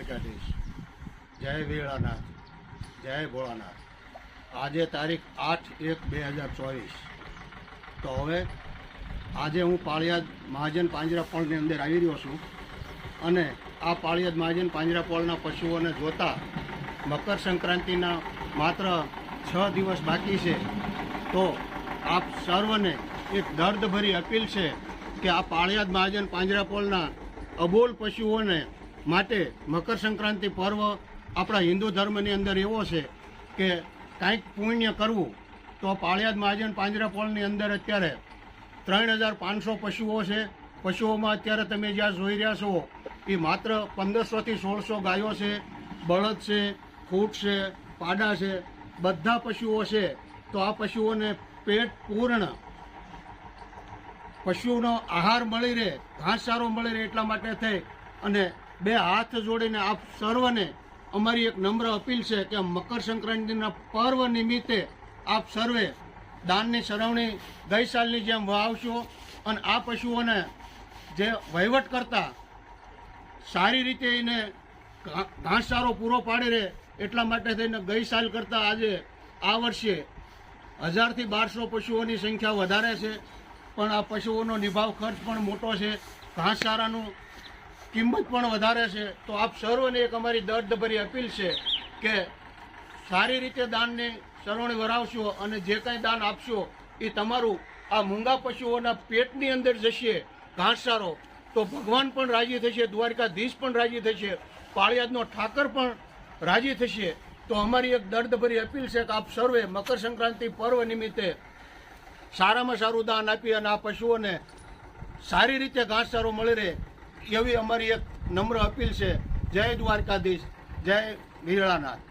દ્વારકાધીશ. જય વેળાનાથ, જય ભોળાનાથ. આજે તારીખ આઠ એક બે હજાર ચોવીસ. તો હવે આજે હું પાળિયાદ મહાજન પાંજરાપોળની અંદર આવી રહ્યો છું અને આ પાળિયાદ મહાજન પાંજરાપોળના પશુઓને જોતા મકર સંક્રાંતિના માત્ર છ દિવસ બાકી છે. તો આપ સર્વને એક દર્દભરી અપીલ છે કે આ પાળિયાદ મહાજન પાંજરાપોળના અબોલ પશુઓને માટે મકર સંક્રાંતિ પર્વ આપણા હિન્દુ ધર્મની અંદર એવો છે કે કાંઈક પુણ્ય કરવું, તો પાળિયાદ મહાજન પાંજરાપોળની અંદર અત્યારે ત્રણ હજાર પાંચસો પશુઓ છે. પશુઓમાં અત્યારે તમે જ્યાં જોઈ રહ્યા છો, એ માત્ર પંદરસોથી સોળસો ગાયો છે, બળદ છે, ખૂટ છે, પાડા છે, બધા પશુઓ છે. તો આ પશુઓને પેટ પૂર્ણ પશુનો આહાર મળી રહે, ઘાસચારો મળી રહે એટલા માટે થઈ. અને બે હાથ જોડીને આપ સર્વને અમારી એક નમ્ર અપીલ છે કે મકર સંક્રાંતિના પર્વ નિમિત્તે આપ સર્વે દાનની સરવણી ગઈ સાલની જેમ વાવશો અને આ પશુઓને જે વહીવટ કરતા સારી રીતે એને ઘાસચારો પૂરો પાડી રહે એટલા માટે થઈને ગઈ સાલ કરતાં આજે આ વર્ષે હજારથી બારસો પશુઓની સંખ્યા વધારે છે. પણ આ પશુઓનો નિભાવ ખર્ચ પણ મોટો છે. ઘાસચારાનું કિંમત પણ વધારે છે. તો આપ સર્વને એક અમારી દર્દભરી અપીલ છે કે સારી રીતે દાનની સરવણી વરાવશો અને જે કાંઈ દાન આપશો એ તમારું આ મૂંગા પશુઓના પેટની અંદર જશે ઘાસચારો. તો ભગવાન પણ રાજી થશે, દ્વારકાધીશ પણ રાજી થશે, પાળિયાદનો ઠાકર પણ રાજી થશે. તો અમારી એક દર્દભરી અપીલ છે કે આપ સર્વે મકર સંક્રાંતિ પર્વ નિમિત્તે સારામાં સારું દાન આપી અને આ પશુઓને સારી રીતે ઘાસચારો મળી રહે. એવી અમારી એક નમ્ર અપીલ છે. જય દ્વારકાધીશ. જય વીરળાનાથ